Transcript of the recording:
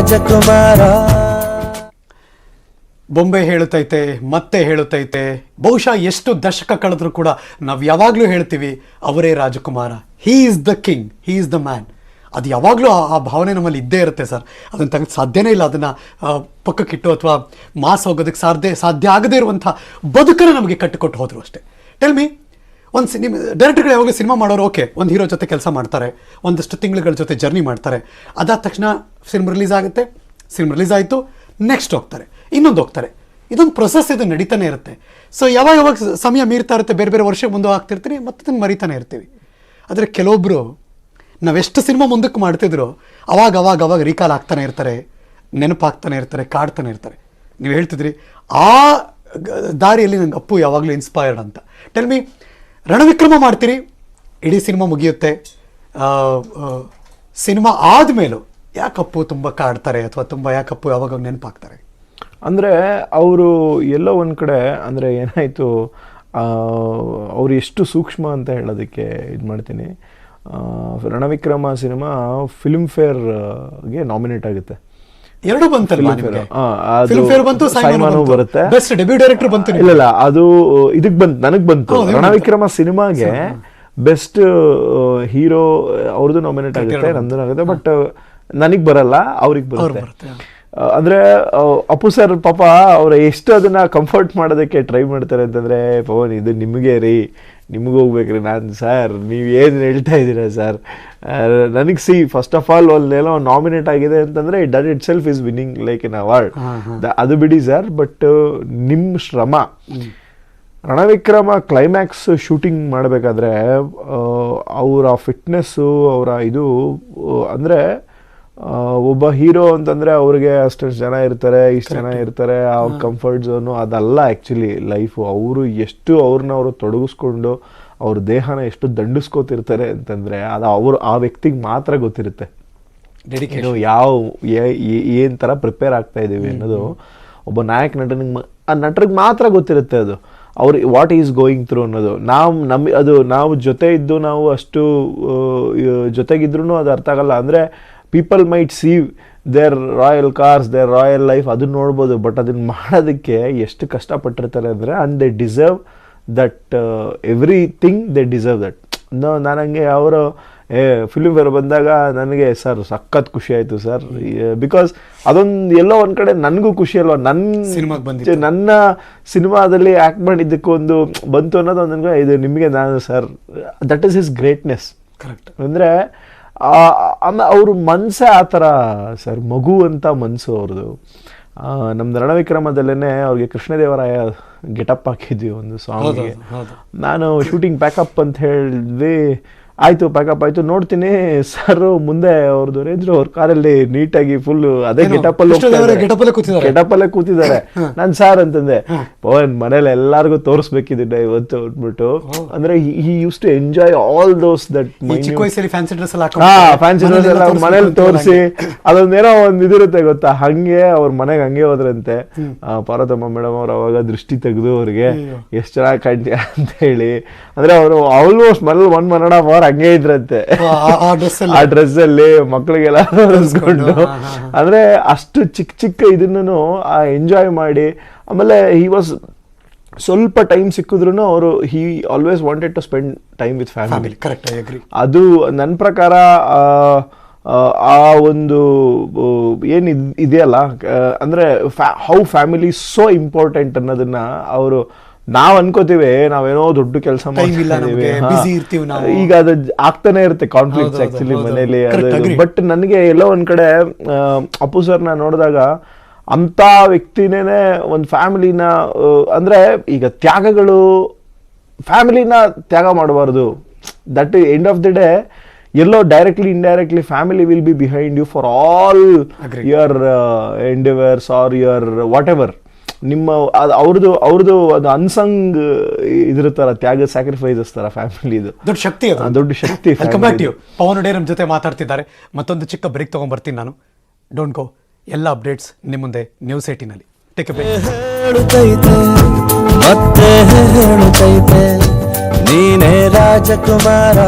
ರಾಜಕುಮಾರ. ಬೊಂಬೆ ಹೇಳುತ್ತೈತೆ, ಮತ್ತೆ ಹೇಳುತ್ತೈತೆ. ಬಹುಶಃ ಎಷ್ಟು ದಶಕ ಕಳೆದ್ರೂ ಕೂಡ ನಾವು ಯಾವಾಗಲೂ ಹೇಳ್ತೀವಿ, ಅವರೇ Rajakumara. He is the king he is the man ಅದು ಯಾವಾಗಲೂ ಆ ಭಾವನೆ ನಮ್ಮಲ್ಲಿ ಇದ್ದೇ ಇರುತ್ತೆ ಸರ್. ಅದನ್ನು ತೆಗೆದು ಸಾಧ್ಯನೇ ಇಲ್ಲ, ಅದನ್ನು ಪಕ್ಕಕ್ಕಿಟ್ಟು ಅಥವಾ ಮಾಸ್ ಹೋಗೋದಕ್ಕೆ ಸಾಧ್ಯ ಸಾಧ್ಯ ಆಗದೇ ಇರುವಂಥ ಬದುಕನ್ನು ನಮಗೆ ಕಟ್ಟಿಕೊಟ್ಟು ಹೋದರು ಅಷ್ಟೇ. ಟೆಲ್ ಮಿ ಒಂದು ಸಿನಿಮಾ ಡೈರೆಕ್ಟರ್ಗಳು ಯಾವಾಗ ಸಿನಿಮಾ ಮಾಡೋರು ಓಕೆ ಒಂದು ಹೀರೋ ಜೊತೆ ಕೆಲಸ ಮಾಡ್ತಾರೆ. ಒಂದಷ್ಟು ತಿಂಗಳುಗಳ ಜೊತೆ ಜರ್ನಿ ಮಾಡ್ತಾರೆ. ಅದಾದ ತಕ್ಷಣ ಸಿನಿಮಾ ರಿಲೀಸ್ ಆಗುತ್ತೆ. ಸಿನಿಮಾ ರಿಲೀಸ್ ಆಯಿತು. ನೆಕ್ಸ್ಟ್ ಹೋಗ್ತಾರೆ. ಇನ್ನೊಂದು ಹೋಗ್ತಾರೆ. ಇದೊಂದು ಪ್ರೊಸೆಸ್ ಇದು ನಡೀತಾನೆ ಇರುತ್ತೆ. ಸೊ ಯಾವಾಗ ಯಾವಾಗ ಸಮಯ ಮೀರ್ತಾ ಇರುತ್ತೆ, ಬೇರೆ ಬೇರೆ ವರ್ಷ ಮುಂದೆ ಆಗ್ತಿರ್ತೀರಿ ಮತ್ತೆ ಇದನ್ನು ಮರಿತಾನೆ ಇರ್ತೀವಿ. ಆದರೆ ಕೆಲವೊಬ್ಬರು ನಾವೆಷ್ಟು ಸಿನಿಮಾ ಮುಂದಕ್ಕೆ ಮಾಡ್ತಿದ್ರು, ಅವಾಗ ಅವಾಗ ಅವಾಗ ರೀಕಾಲ್ ಆಗ್ತಾನೆ ಇರ್ತಾರೆ, ನೆನಪಾಗ್ತಾನೆ ಇರ್ತಾರೆ, ಕಾಡ್ತಾನೆ ಇರ್ತಾರೆ. ನೀವು ಹೇಳ್ತಿದ್ರಿ, ಆ ದಾರಿಯಲ್ಲಿ ನಂಗೆ ಅಪ್ಪು ಯಾವಾಗಲೂ ಇನ್ಸ್ಪೈರ್ಡ್ ಅಂತ. ಟೆಲ್ ಮಿ ರಣವಿಕ್ರಮ ಮಾಡ್ತೀರಿ? ಇಡೀ ಸಿನಿಮಾ ಮುಗಿಯುತ್ತೆ. ಸಿನಿಮಾ ಆದಮೇಲೂ ಯಾಕಪ್ಪು ತುಂಬ ಕಾಡ್ತಾರೆ ಅಥವಾ ತುಂಬ ಯಾಕಪ್ಪು ಯಾವಾಗ ನೆನಪಾಗ್ತಾರೆ? ಅಂದರೆ ಅವರು ಎಲ್ಲೋ ಒಂದು ಕಡೆ, ಅಂದರೆ ಏನಾಯಿತು ಅವರು ಎಷ್ಟು ಸೂಕ್ಷ್ಮ ಅಂತ ಹೇಳೋದಕ್ಕೆ ಇದು ಮಾಡ್ತೀನಿ. ರಣವಿಕ್ರಮ ಸಿನಿಮಾ ಫಿಲ್ಮ್ ಫೇರ್ಗೆ ನಾಮಿನೇಟ್ ಆಗುತ್ತೆ. ಎರಡು ಬಂತಲ್ಲ ಫಿಲ್ಮ್ಫೇರ್ ಬಂತು ಸೈಮಾನು ಬರುತ್ತೆ. ಬೆಸ್ಟ್ ಡೆಬ್ಯೂ ಡೈರೆಕ್ಟರ್ ಬಂತು. ಇಲ್ಲ ಇಲ್ಲ ಅದು ಇದಕ್ ಬಂತು ನನಗ್ ಬಂತು. ರಣವಿಕ್ರಮ ಸಿನಿಮಾಗೆ ಬೆಸ್ಟ್ ಹೀರೋ ಅವ್ರದ್ದು ನಾಮಿನೇಟ್ ಆಗುತ್ತೆ ನಂದು ಆಗುತ್ತೆ. ಬಟ್ ನನಗ್ ಬರಲ್ಲ ಅವ್ರಿಗೆ ಬರುತ್ತೆ. ಅಂದ್ರೆ ಅಪ್ಪು ಸರ್ ಪಾಪ ಅವ್ರು ಎಷ್ಟು ಅದನ್ನು ಕಂಫರ್ಟ್ ಮಾಡೋದಕ್ಕೆ ಟ್ರೈ ಮಾಡ್ತಾರೆ ಅಂತಂದರೆ ಪವನ್ ಇದು ನಿಮಗೆ ರೀ ನಿಮ್ಗೆ ಹೋಗ್ಬೇಕ್ರಿ ನಾನು ಸರ್ ನೀವು ಏನು ಹೇಳ್ತಾ ಇದ್ದೀರಾ ಸರ್? ನನಗೆ ಸಿ ಫಸ್ಟ್ ಆಫ್ ಆಲ್ ಅಲ್ಲೆಲ್ಲೋ ನಾಮಿನೇಟ್ ಆಗಿದೆ ಅಂತಂದರೆ that itself is winning like in award ಅದು ಬಿಡಿ ಸರ್ ಬಟ್ ನಿಮ್ಮ ಶ್ರಮ. ರಣವಿಕ್ರಮ ಕ್ಲೈಮ್ಯಾಕ್ಸ್ ಶೂಟಿಂಗ್ ಮಾಡಬೇಕಾದ್ರೆ ಅವರ ಫಿಟ್ನೆಸ್ಸು ಅವರ ಇದು ಅಂದರೆ ಒಬ್ಬ ಹೀರೋ ಅಂತಂದ್ರೆ ಅವ್ರಿಗೆ ಅಷ್ಟಷ್ಟು ಜನ ಇರ್ತಾರೆ ಇಷ್ಟು ಜನ ಇರ್ತಾರೆ ಆ ಕಂಫರ್ಟ್ ಝೋನು ಅದಲ್ಲ ಆ್ಯಕ್ಚುಲಿ ಲೈಫು ಅವರು ಎಷ್ಟು ಅವ್ರನ್ನ ಅವರು ತೊಡಗಿಸ್ಕೊಂಡು ಅವ್ರ ದೇಹನ ಎಷ್ಟು ದಂಡಿಸ್ಕೋತಿರ್ತಾರೆ ಅಂತಂದ್ರೆ ಅದು ಅವರು ಆ ವ್ಯಕ್ತಿಗೆ ಮಾತ್ರ ಗೊತ್ತಿರುತ್ತೆ. Dedication. ಯಾವ ಏನ್ ತರ ಪ್ರಿಪೇರ್ ಆಗ್ತಾ ಇದೀವಿ ಅನ್ನೋದು ಒಬ್ಬ ನಾಯಕ ನಟನಿಗೆ ಆ ನಟರಿಗೆ ಮಾತ್ರ ಗೊತ್ತಿರುತ್ತೆ ಅದು. ಅವ್ರು ವಾಟ್ ಈಸ್ ಗೋಯಿಂಗ್ ಥ್ರೂ ಅನ್ನೋದು. ನಾವು ನಮ್ಮ ಅದು ನಾವು ಜೊತೆ ಇದ್ದು ನಾವು ಅಷ್ಟು ಜೊತೆಗಿದ್ರು ಅದು ಅರ್ಥ ಆಗಲ್ಲ. ಅಂದ್ರೆ people might see their royal cars their royal life ಅದನ್ನು ನೋಡ್ಬೋದು ಬಟ್ ಅದನ್ನು ಮಾಡೋದಕ್ಕೆ ಎಷ್ಟು ಕಷ್ಟಪಟ್ಟಿರ್ತಾರೆ ಅಂದರೆ and they deserve that everything they deserve that ನಾನು ಹಂಗೆ ಅವರು ಏ ಫಿಲ್ಮ್ ಫೇರ್ ಬಂದಾಗ ನನಗೆ ಸರ್ ಸಖತ್ ಖುಷಿ ಆಯಿತು ಸರ್. ಬಿಕಾಸ್ ಅದೊಂದು ಎಲ್ಲೋ ಒಂದು ಕಡೆ ನನಗೂ ಖುಷಿ ಅಲ್ವ? ನನ್ನ ಸಿನಿಮಾಗೆ ಬಂದಿತ್ತು. ನನ್ನ ಸಿನಿಮಾದಲ್ಲಿ ಆ್ಯಕ್ಟ್ ಮಾಡಿದ್ದಕ್ಕೂ ಒಂದು ಬಂತು ಅನ್ನೋದು ಒಂದು ನನಗೆ ಇದು ನಿಮಗೆ ನಾನು sir that is his greatness correct ಅಂದರೆ ಅವ್ರ ಮನಸ್ಸೇ ಆ ಥರ ಸರ್ ಮಗು ಅಂತ ಮನಸ್ಸು ಅವ್ರದ್ದು ನಮ್ಮ ರಣವಿಕ್ರಮದಲ್ಲೇ ಅವ್ರಿಗೆ ಕೃಷ್ಣದೇವರಾಯ ಗೆಟಪ್ ಹಾಕಿದ್ವಿ ಒಂದು ಸಾಂಗ್ಗೆ. ನಾನು ಶೂಟಿಂಗ್ ಪ್ಯಾಕಪ್ ಅಂತ ಹೇಳಿದ್ವಿ ಆಯ್ತು ಪ್ಯಾಕಪ್ ಆಯ್ತು ನೋಡ್ತೀನಿ. ಸರ್ ಮುಂದೆ ಅವ್ರದ್ದು ರೇಂಜ್ರು ಅವ್ರ ಕಾರಲ್ಲಿ ನೀಟಾಗಿ ಫುಲ್ ಅದೇ ಗೆಟಪಲ್ಲಿ ಗೆಟಪ್ ಅಲ್ಲಿ ಕೃಷ್ಣದೇವರಾಯ ಅಲ್ಲೇ ಕೂತಿದ್ದಾರೆ? ನಾನ್ ಸಾರ್ ಅಂತಂದೆ ಪವನ್ ಮನೇಲಿ ಎಲ್ಲರಿಗೂ ತೋರಿಸ್ಬೇಕಿದ್ದ ಇವತ್ತು ಅಂದ್ಬಿಟ್ಟು. ಅಂದ್ರೆ he use to enjoy all those that fancy dress ಎಲ್ಲ ಮನೇಲಿ ತೋರಿಸಿ. ಅದೊಂದೇನೋ ಒಂದು ಇದಿರುತ್ತೆ ಗೊತ್ತಾ? ಹಂಗೆ ಅವ್ರ ಮನೆಗೆ ಹಂಗೆ ಹೋದ್ರಂತೆ. ಆ, ಪಾರ್ವತಮ್ಮ ಮೇಡಮ್ ಅವ್ರು ಅವಾಗ ದೃಷ್ಟಿ ತೆಗೆದು ಅವ್ರಿಗೆ ಎಷ್ಟು ಚೆನ್ನಾಗಿ ಕಾಣ್ತೀಯ? ಅಂತ ಹೇಳಿ. ಅಂದ್ರೆ ಅವರು ಆಲ್ಮೋಸ್ಟ್ ಮನೇಲಿ one one and half hour ಹಂಗೆ ಇದ್ರಂತೆ. ಆ- ಡ್ರೆಸ್ ಅಲ್ಲಿ ಮಕ್ಳಿಗೆಲ್ಲ ತೋರಿಸ್ಕೊಂಡು. ಅಂದ್ರೆ ಅಷ್ಟು ಚಿಕ್ಕ ಚಿಕ್ಕ ಇದನ್ನು ಎಂಜಾಯ್ ಮಾಡಿ ಆಮೇಲೆ ಹಿ ವಾಸ್ ಸ್ವಲ್ಪ ಟೈಮ್ ಸಿಕ್ಕಿದ್ರು ಅವರು he always wanted to spend time with family correct I agree ಅದು ನನ್ನ ಪ್ರಕಾರ ಆ, ಒಂದು ಏನು ಇದೆಯಲ್ಲ ಅಂದರೆ ಅಂದ್ರೆ ಹೌ ಫ್ಯಾಮಿಲಿ ಸೋ ಇಂಪಾರ್ಟೆಂಟ್ ಅನ್ನೋದನ್ನ ಅವರು ನಾವ್ ಅನ್ಕೋತೀವಿ ನಾವೇನೋ ದೊಡ್ಡ ಕೆಲಸ. ಈಗ ಅದು ಆಗ್ತಾನೆ ಇರುತ್ತೆ ಕಾನ್ಫ್ಲಿಕ್ಟ್ಸ್ ಆಕ್ಚುಲಿ ಮನೇಲಿ ಬಟ್ ನನಗೆ ಎಲ್ಲೋ ಒಂದ್ ಕಡೆ ಅಪ್ಪು ಸರ್ನ ನೋಡಿದಾಗ ಅಂತ ವ್ಯಕ್ತಿನೇ ಒಂದು ಫ್ಯಾಮಿಲಿನ ಅಂದ್ರೆ ಈಗ ತ್ಯಾಗಗಳು ಫ್ಯಾಮಿಲಿನ ತ್ಯಾಗ ಮಾಡಬಾರ್ದು. That end of the day yellow directly indirectly family will be behind you for all. Your endeavours or your whatever ನಿಮ್ಮ ಅದು ಅವ್ರದ್ದು ಅವ್ರದ್ದು ಅದು ಅನ್ಸಂಗ್ ಇದಿರುತ್ತಲ್ಲ ತ್ಯಾಗ ಸ್ಯಾಕ್ರಿಫೈಸಸ್ ತರ ಫ್ಯಾಮಿಲಿದು ದೊಡ್ಡ ಶಕ್ತಿ ಅದು. ದೊಡ್ಡ ಶಕ್ತಿ ಪವನ್ ಡೇ ನಮ್ಮ ಜೊತೆ ಮಾತಾಡ್ತಿದ್ದಾರೆ. ಮತ್ತೊಂದು ಚಿಕ್ಕ ಬ್ರೇಕ್ ತಗೊಂಡ್ಬರ್ತೀನಿ ನಾನು. ಡೋಂಟ್ ಗೋ ಎಲ್ಲ ಅಪ್ಡೇಟ್ಸ್ ನಿಮ್ಮ ಮುಂದೆ ನ್ಯೂಸ್ ಏಟಿನಲ್ಲಿ ಟೇಕ್ ಮತ್ತೆ ಹೇಳುತ್ತೈತೆ. ನೀನೇ ರಾಜಕುಮಾರ.